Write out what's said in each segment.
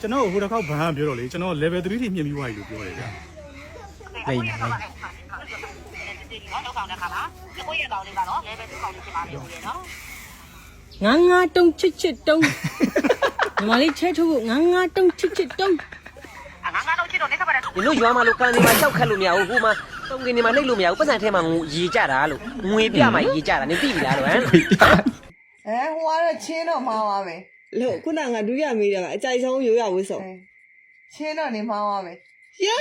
ကျွန်တော်ဟိုတစ်ခေါက်ဘန်ကပြောတော့လေကျွန်တော် level 3ထိမြင့်ပြီးွားပြီလို့ပြောတယ်ဗျာလိမ့်လိမ့်နော်လောက်ကောင်တဲ့ခါမှာကိုယ့်ရဲ့ကောင်လေးကတော့ level 2ကောင်လေးဖြစ်ပါလေကိုရဲ့နော်ငါးငါးတုံးချစ်ချစ်တုံးညီမလေးချဲထုတ်ဖို့ငါးငါးတုံးချစ်ချစ်တုံးငါငါတော့ချစ်တော့နေခပါတဲ့ဒီလိုရွာမှာလို့ကန်နေမှာကြောက်ခတ်လို့မရဘူးဟိုမှာတုံကင်နေမှာနှိပ်လို့မရဘူးပတ်စံထဲမှာငွေရေကြတာလို့ငွေပြမှာရေကြတာနေသိပြီလားလို့ဟမ်အဲဟိုကတော့ချင်းတော့မှားပါပဲ လို့ခုနကငါဒုရမေးတာကအကြိုက်ဆုံးရိုးရဝစ်ဆုံးအဲချင်းတော့နေမှားပါပဲယေ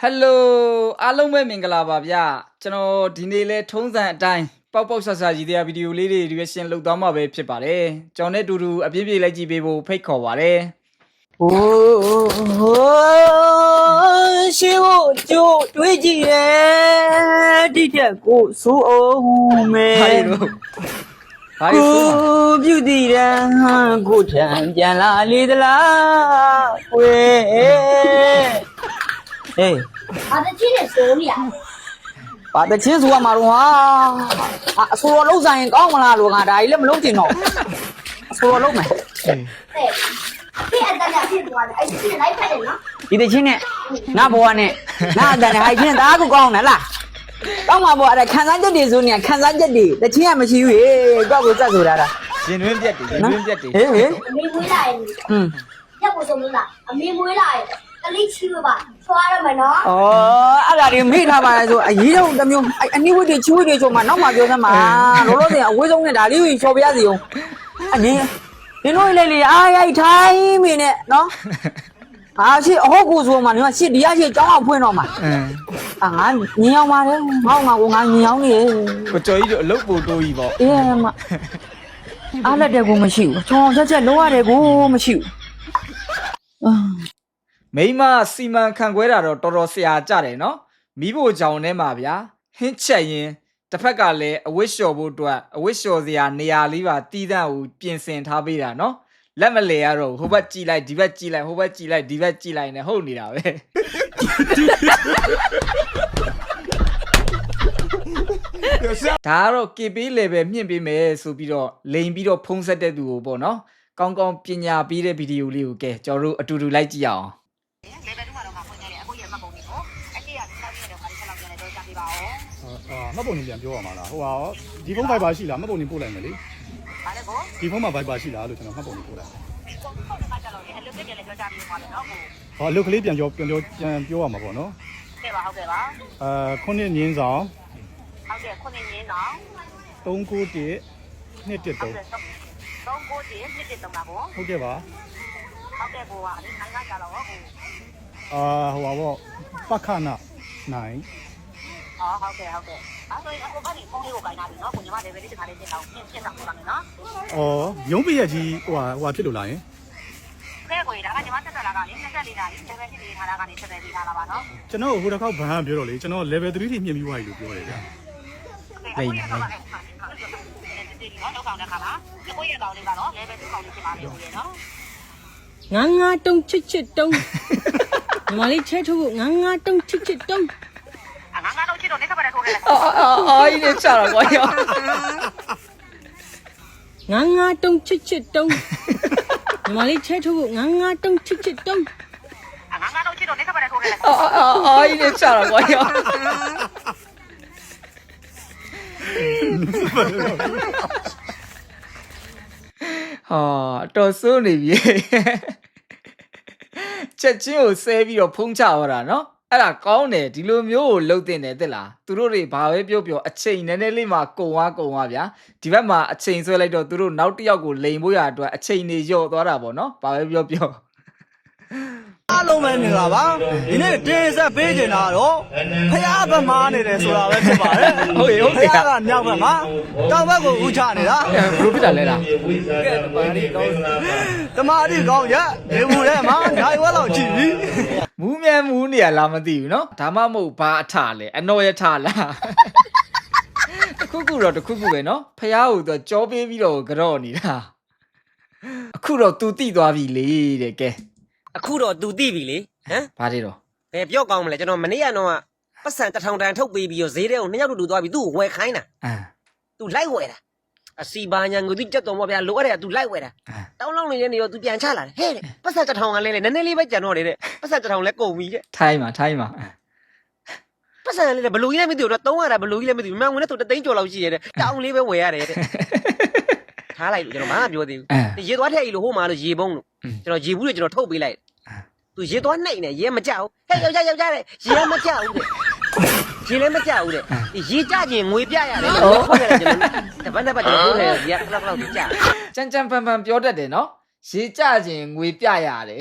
ဟယ်လိုအားလုံးပဲမင်္ဂလာပါဗျကျွန်တော်ဒီနေ့လဲထုံးစံအတိုင်းပေါက်ပေါက်ဆဆကြီးတဲ့ဗီဒီယိုလေးတွေ reaction လုပ်သွားမှာပဲဖြစ်ပါတယ်ကျွန်တော်နဲ့အတူတူအပြည့်ပြည့်လိုက်ကြည့်ပေးဖို့ဖိတ်ခေါ်ပါတယ် ဟိုးရှိဖို့ကြိုးတွေးကြည့်ရဲ့တိတက်ကိုစိုးအောင်မဲဘာလို့ဘာလို့ဆိုမှာပြုတည်တဲ့ဟန်ကိုထံပြန်လာလေသလားဝေးဟေးဘာတချင်းနဲ့စိုးနေရပါတချင်းဆိုရမှာတော့ဟာအာအဆိုတော်လုံးဆိုင်ရင်ကောင်းမလားလို့ငါဒါကြီးလည်းမလုံးချင်တော့အဆိုတော်လုံးမယ် တဲ့ဒီအတန်းကဖြစ်သွားတယ်အဲ့ဒီလိုက်ဖက်တယ်နော်ဒီတချင်းနဲ့ငါဘဝနဲ့ငါအတန်နဲ့ဟိုက်ချင်းတအားကိုကောင်းတယ်လားကောင်းမှာပေါ့အဲ့ဒါခံစားချက်တွေဆိုနေခံစားချက်တွေတချင်းကမရှိဘူးဟေးကောက်ကိုစက်ဆိုတာဒါရင်တွင်းပြက်တယ်ရင်တွင်းပြက်တယ်ဟေးဟေးအမေမွေးလာရင်อืมရက်ကိုစုံလို့လားအမေမွေးလာရင်ကလေးချီးပါချွားရမယ်နော်ဩအဲ့ဒါတွေမိထားပါလေဆိုအရေးတော့တစ်မျိုးအနိဝတ်တွေချူတွေဆိုမှနောက်မှပြောစမ်းပါလောလောဆယ်အဝေးဆုံးနဲ့ဒါလေးကိုချော်ပြရစီအောင်အနေ နင်တို့လေလေအားရိုက်ထိုင်းမင်းနဲ့နော်အာရှိအဟုတ်ကိုဆိုမှနေရှစ်ဒီရရှိကျောင်းအောင်ဖွင့်တော့မှာအင်းအာငါညင်အောင်ပါတယ်ငေါ့ငါကိုငါညင်အောင်နေကိုကျော်ကြီးတို့အလုပ်ပို့တိုးကြီးပေါ့အေးမအားလက်တဲ့ကိုမရှိဘူးချောင်းချက်ချက်လုံးရတယ်ကိုမရှိဘူးအာမိမစီမံခန့်ခွဲတာတော့တော်တော်ဆရာကြတယ်နော်မိဖို့ကြောင်ထဲမှာဗျာဟင်းချက်ရင် တစ်ဖက်ကလည်းအဝစ်လျှော်ဖို့အတွက်အဝစ်လျှော်စရာနေရာလေးပါတီးတန့်ကိုပြင်ဆင်ထားပေးတာနော်လက်မလဲရတော့ဟိုဘက်ကြည်လိုက်ဒီဘက်ကြည်လိုက်ဟိုဘက်ကြည်လိုက်ဒီဘက်ကြည်လိုက်နဲ့ဟုတ်နေတာပဲဒါကတော့ KP level မြင့်ပေးမယ်ဆိုပြီးတော့လိန်ပြီးတော့ဖုံးဆက်တဲ့သူကိုပေါ့နော်ကောင်းကောင်းပညာပေးတဲ့ဗီဒီယိုလေးကိုကဲကျွန်တော်တို့အတူတူလိုက်ကြည့်အောင် level 2က မှတ်ပုံနေပြန်ပြောရမှာလားဟိုဟာရောဒီဖုန်း Viber ရှိလားမှတ်ပုံနေပို့လိုက်မယ်လေဘာလဲကိုဒီဖုန်းမှာ Viber ရှိလားလို့ကျွန်တော်မှတ်ပုံနေပို့လိုက်ကိုကိုကကြတော့လေအလုပ်ပြည့်လည်းပြောကြားပြီးသွားတယ်နော်ကိုဟောအလုပ်ကလေးပြန်ပြောပြန်ပြောပြန်ပြောရမှာပေါ့နော်ကဲပါဟုတ်ကဲ့ပါအာခုနှစ်ညင်းဆောင်ဟုတ်ကဲ့ခုနှစ်ရင်းတော့391 213ဟုတ်ကဲ့သုံးကိုတည်းနှစ်တည်းတော့ပါကိုဟုတ်ကဲ့ပါဟုတ်ကဲ့ကိုကအဲ့ခိုင်းကကြတော့ကိုအာဟိုပါပေါ့ပက္ခဏနိုင် အော်ဟုတ်ကဲ့ဟုတ်ကဲ့အဲ့ဆိုရင်အခုကနေဖုန်းလေးကိုခိုင်းတာပြီနော်ကိုညီမ level လေးတစ်ခါလေးပြင်အောင်ပြင်ပြင်ဆောင်ပါမယ်နော်ဩရုံးပြရကြီးဟိုဟာဟိုဟာဖြစ်လို့လားယင်ခဲကိုဒါကညီမတက်တက်လာကလေ24တာလေ level 1လေးထားတာကနေ7ပြီးထားတာပါနော်ကျွန်တော်ဟိုတစ်ခေါက်ဘန်ကပြောတော့လေကျွန်တော် level 3ထိမြင့်ပြီးွားပြီလို့ပြောတယ်ဗျာလိမ့်လိမ့်နော်လောက်ကောင်တဲ့ခါမှာကိုယ့်ရဲ့ကောင်လေးကတော့ level 2ကောင်လေးဖြစ်ပါလေကိုရဲ့နော်ငါးငါးတုံးချစ်ချစ်တုံးညီမလေးချဲထုတ်ဖို့ငါးငါးတုံးချစ်ချစ်တုံး အော်အော်အော်ကြီးနဲ့ချတာကွာရောငါးငါးတုံးချစ်ချစ်တုံးညီမလေးချဲထုတ်ဖို့ငါးငါးတုံးချစ်ချစ်တုံးငါငါတော့ချစ်တော့နေခပါတဲ့ထိုးခဲ့လိုက်အော်အော်အော်ကြီးနဲ့ချတာကွာရောဟာတော်စိုးနေပြီချက်ချင်းကိုဆဲပြီးတော့ဖုံးချသွားတာနော် အဲ့ဒါကောင်းတယ်ဒီလိုမျိုးကိုလှုပ်တင်တယ်တဲ့လားသူတို့တွေဘာပဲပြောပြောအချိန်နည်းနည်းလေးမှကုံသွားကုံသွားဗျာဒီဘက်မှာအချိန်ဆွဲလိုက်တော့သူတို့နောက်တစ်ယောက်ကိုလိန်ဖို့ရအတွက်အချိန်နေလျော့သွားတာပေါ့နော်ဘာပဲပြောပြော အားလုံးပဲနေလာပါဒီနေ့တင်ဆက်ပေးကြတာတော့ဖះဘက်မှာနေတယ်ဆိုတာပဲဖြစ်ပါတယ်ဟုတ်ရေဟုတ်ဖတယ်ះကမြောက်ဘက်မှာတောင်ဘက်ကိုဦးချနေတာအဲဘလို့ဖြစ်တာလဲလားတမာတိကောင်းရက်ဒီမူထဲမှာနိုင်ဝက်လောက်ကြည့်ပြီမူးမြန်မူးနေရလားမသိဘူးနော်ဒါမှမဟုတ်ဘာအထလဲအနော်ရထလားတစ်ခုခုတော့တစ်ခုခုပဲနော်ဖះဟိုတော့ကြောပေးပြီးတော့ကြော့နေတာအခုတော့ तू တိသွားပြီလေတဲ့ကဲ အခုတော့ तू သိပြီလေဟမ် ဘာတွေတော့ ဘယ်ပြောကောင်းမလဲကျွန်တော်မနေ့ကတော့ပတ်စံတစ်ထောင်တန်ထုတ်ပေးပြီးတော့ဈေးထဲကိုနှစ်ယောက်တူတူသွားပြီးသူ့ကိုဝယ်ခိုင်းတာ အာ तू လိုက်ဝယ်တာ အစီပါညာငွေသူကြက်တော်မဗျာလိုအပ်တယ် तू လိုက်ဝယ်တာတောင်းလောင်းနေတဲ့နေရော तू ပြန်ချလာတယ်ဟဲ့တဲ့ပတ်ဆက်တစ်ထောင်ကလဲလေနည်းနည်းလေးပဲကြံတော့တယ်တဲ့ပတ်ဆက်တစ်ထောင်လဲကုန်ပြီတဲ့ ထိုင်းမှာထိုင်းမှာ ပတ်ဆက်လေးဘလူကြီးလည်းမသိဘူးတော့သုံးရတာဘလူကြီးလည်းမသိဘူးမြန်ဝင်တဲ့သူတသိန်းကျော်လောက်ရှိရတဲ့တောင်းလေးပဲဝယ်ရတယ်တဲ့ထားလိုက်လို့ကျွန်တော်မပြောသေးဘူး အဲ ရေသွားထည့်ကြီးလို့ဟိုမှာလို့ရေပုံးလို့ ကျွန်တော်ရေဘူးလို့ကျွန်တော်ထုတ်ပေးလိုက်သူရေသွားနှိမ့်နေရေမကြောက်ဟဲ့ယောက်ျားယောက်ျားတဲ့ရေမကြောက်ဘူးတဲ့ရေလည်းမကြောက်ဘူးတဲ့ရေကြခြင်းငွေပြရတယ်လို့ဟုတ်တယ်ကျွန်တော်တပတ်တပတ်ကျွန်တော်ဟုတ်တယ်ရေဘလောက်ဘလောက်ကြာကြမ်းကြမ်းပန်ပန်ပြောတတ်တယ်နော်ရေကြခြင်းငွေပြရတယ်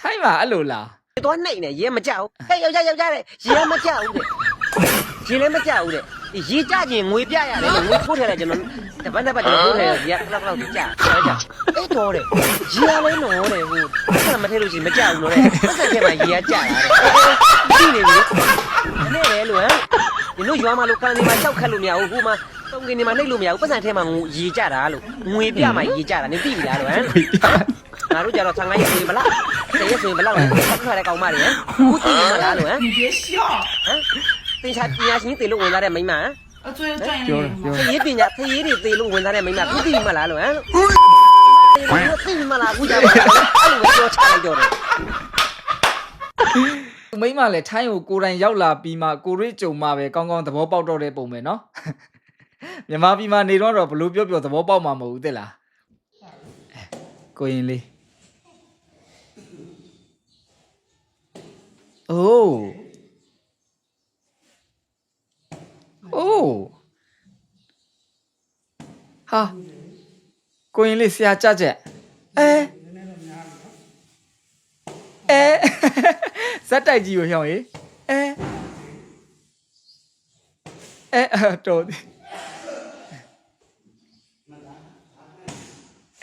ထိုင်းမှာအဲ့လိုလားရေသွားနှိမ့်နေရေမကြောက်ဟဲ့ယောက်ျားယောက်ျားတဲ့ရေမကြောက်ဘူးတဲ့ရေလည်းမကြောက်ဘူးတဲ့ရေကြခြင်းငွေပြရတယ်လို့ငွေထိုးထည့်တယ်ကျွန်တော် တပတ်တပတ်တည်းဟုတ်တယ်ကြီးကခလောက်ခလောက်ကြီးကြာကြာအဲ့တော့တယ်ကြီးကလည်းနော်တယ်ဟိုပတ်စံမထည့်လို့ရှိရင်မကြောက်ဘူးလို့တဲ့ပတ်စံထည့်မှကြီးကကြာတာတဲ့ကြည့်နေပြီနည်းနည်းလေလို့ဟမ်ဒီလိုရွာမှာလို့ကန်နေမှာရှောက်ခတ်လို့မရဘူးဟိုမှာတုံကင်းနေမှာနှိပ်လို့မရဘူးပတ်စံထဲမှာငူရေကြတာလို့ငွေပြမှာရေကြတာနင်သိပြီလားလို့ဟမ်ငါတို့ကြတော့ဆန်ငါးရေဆိုရင်ဘလောက်တရေဆိုရင်ဘလောက်လဲဆက်ထွက်တဲ့ကောင်မတွေဟမ်ဘူးသိနေမှာလားလို့ဟမ်ဒီရှော့ဟမ်သင်ချာပညာရှင်တွေလို့ဝင်လာတဲ့မိန်းမဟမ် ပြောတယ်ပြောတယ်ခရေးပညာခရေးတွေတေလို့ဝင်လာတဲ့မိန်းမခုတည်မလားလို့ဟမ်သိမလားခုကြပါအဲ့လိုပြောချလိုက်တော့တယ်သူမိမလည်းထိုင်းကိုကိုယ်တိုင်ရောက်လာပြီးမှကိုရိကြုံမှပဲကောင်းကောင်းသဘောပေါက်တော့တဲ့ပုံပဲနော်မြန်မာပြည်မှာနေတော့တော့ဘလို့ပြောပြောသဘောပေါက်မှာမဟုတ်ဘူးသိလားအဲကိုရင်လေးအိုးအိုး ဟာကိုရင်လေးဆရာကြကြက်အဲအဲဇက်တိုက်ကြီးကိုဟျောင်းရေအဲအဲအဲ့တော်သည်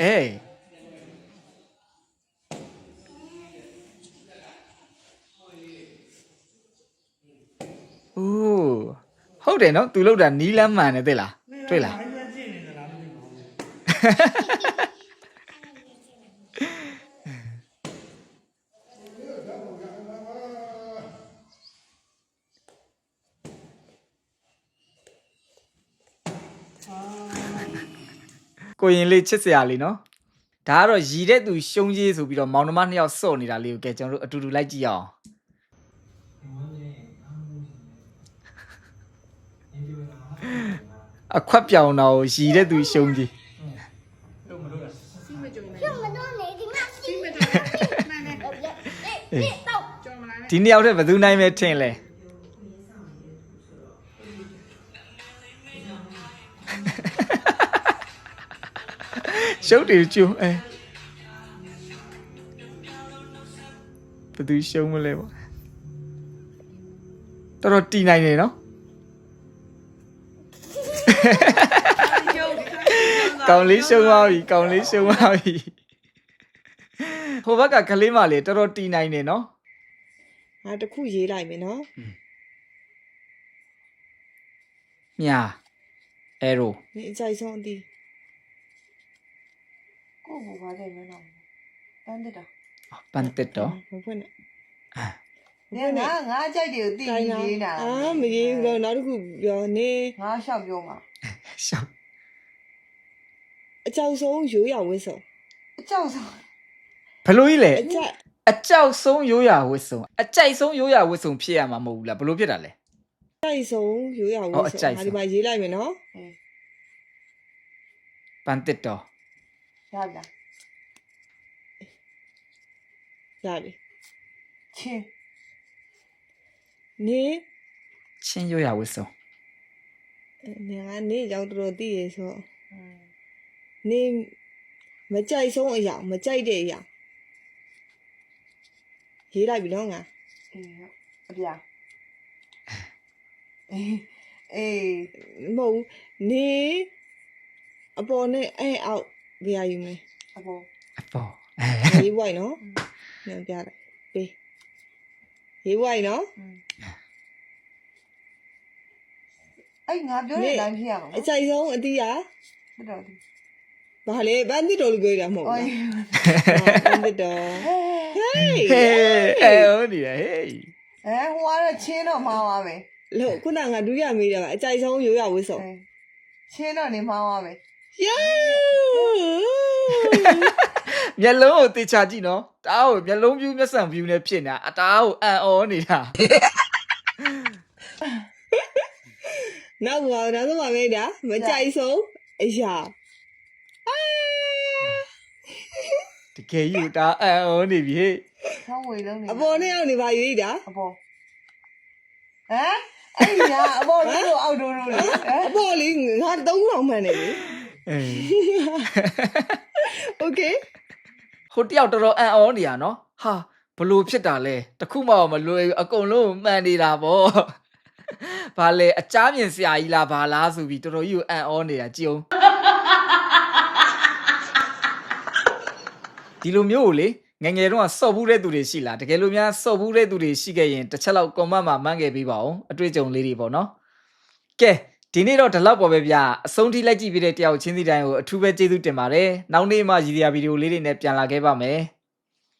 အေးအိုးဟုတ်တယ်နော်သူလောက်တာနီးလမ်းမှန်တယ်သိလားတွေ့လား ကိုရင်လေးချစ်စရာလေးနော်ဒါကတော့ရီတဲ့သူရှုံးကြီးဆိုပြီးတော့မောင်နှမနှစ်ယောက်စော့နေတာလေးကိုကဲကျွန်တော်တို့အတူတူလိုက်ကြည့်ရအောင်အခွက်ပြောင်တော့ရီတဲ့သူရှုံးကြီး ဒီနှစ်ယောက်တည်းဘယ်သူနိုင်မဲထင်လဲရှုပ်တယ်ကျူအဲဘယ်သူရှုံးမလဲပေါ့တော်တော်တီနိုင်နေနော်ကောင်လေးရှုံးသွားပြီကောင်လေးရှုံးသွားပြီဟိုဘက်ကကလေးမလေးတော်တော်တီနိုင်နေနော် ငါတစ်ခုရေးလိုက်မယ်နော်မြာ arrow နင်အကြိုက်ဆုံးအသည်ကိုကိုပါတဲ့မင်းတော့တန်းတက်တာပန်တက်တော့မဖွင့်နဲ့နင်ငါငါကြိုက်တယ်ကိုသိပြီးရေးတာအာမရေးဘူးတော့နောက်တစ်ခုပြောနေငါရှောက်ပြောမှာရှောက်အကြောက်ဆုံးရိုးရဝစ်ဆုံးအကြောက်ဆုံးဘလို့ကြီးလဲအကြိုက် အကြောက်ဆုံးရိုးရာဝစ်စုံအကြိုက်ဆုံးရိုးရာဝစ်စုံဖြစ်ရမှာမဟုတ်ဘူးလားဘလို့ဖြစ်တာလဲအကြိုက်ဆုံးရိုးရဝဟောစ်အကြိုဆုံးက်ဆုံးငါဒီမှာရေးလိုက်မယ်နော်ပန်တက်တော့ရပြီလားရပြီချင်းနေချင်းရိုးရာဝစ်စုံနေကနေရောက်တော်တော်တည်ရဆိုတော့နေမကြိုက်ဆုံးအရာမကြိုက်တဲ့အရာ ရေးလိုက်ပြီနော်ငါအေးအပြာအေးအေးမဟုတ်ဘူးနေအပေါ်နဲ့အဲအောက်ဘယ်ရယူမလဲအပေါ်အပေါ်ရေးပွိုက်နော်ညပြလိုက်ပေးရေးပွိုက်နော်အဲ့ငါပြောတဲ့အတိုင်းဖြစ်ရမှာအကြိုက်ဆုံးအတီးရတော်တော်ဒီ ဘာလဲဘန်တစ်တော်လူပြောတာမဟုတ်အိုဘူးးဘန်တစ်တော်ဟေးဟေးအဲဟုတ်နေတယ်ဟေးအဲဟိုကတော့ချင်းတော့မှားပါမယ်လို့ခုနကငါဒုရမေးတာကအကြိုက်ဆုံးရိုးရဝစ်စုံအေးချင်းတော့နေမှားပါမယ်မျက်လုံးကိုတေချာကြည့်နော်တအားကိုမျက်လုံးပြူးမျက်စံပြူးနဲ့ဖြစ်နေတာအတအားကိုအံ့ဩနေတာနောက်ပါနောက်ဆုံးပါမိတ်တာမကြိုက်ဆုံးအရာ တကယ်ယူတာအံ့ဩနေပြီဟေ့ဆောင်းဝေလုံးနေအပေါ်နဲ့အောက်နေပါရေးတာအပေါ်ဟမ်အဲ့ဒီကအပေါ်လို့အောက်တို့လို့လေအပေါ်လေးငါ3000မှန်နေလေအေး Okay ဟိုတယောက်တော်တော်အံ့ဩနေရနော်ဟာဘလို့ဖြစ်တာလဲတခုမှမလွယ်ဘူးအကုန်လုံးမှန်နေတာဗောဘာလဲအချားမြင်ဆရာကြီးလားဘာလားဆိုပြီးတော်တော်ကြီးကိုအံ့ဩနေတာကြည်အောင် ဒီလိုမျိုးကိုလေငယ်ငယ်တုန်းကစော့ဘူးတဲ့သူတွေရှိလားတကယ်လို့များစော့ဘူးတဲ့သူတွေရှိခဲ့ရင်တစ်ချက်လောက်ကွန်မန့်မှာမှန်းခဲ့ပေးပါအောင်အတွေ့အကြုံလေးတွေပေါ့နော်ကဲဒီနေ့တော့ဒီလောက်ပေါ်ပဲဗျအဆုံးထိလိုက်ကြည့်ပြီးတဲ့တယောက်ချင်းစီတိုင်းကိုအထူးပဲကျေးဇူးတင်ပါတယ်နောက်နေ့မှရည်ရွယ်ဗီဒီယိုလေးတွေနဲ့ပြန်လာခဲ့ပါမယ်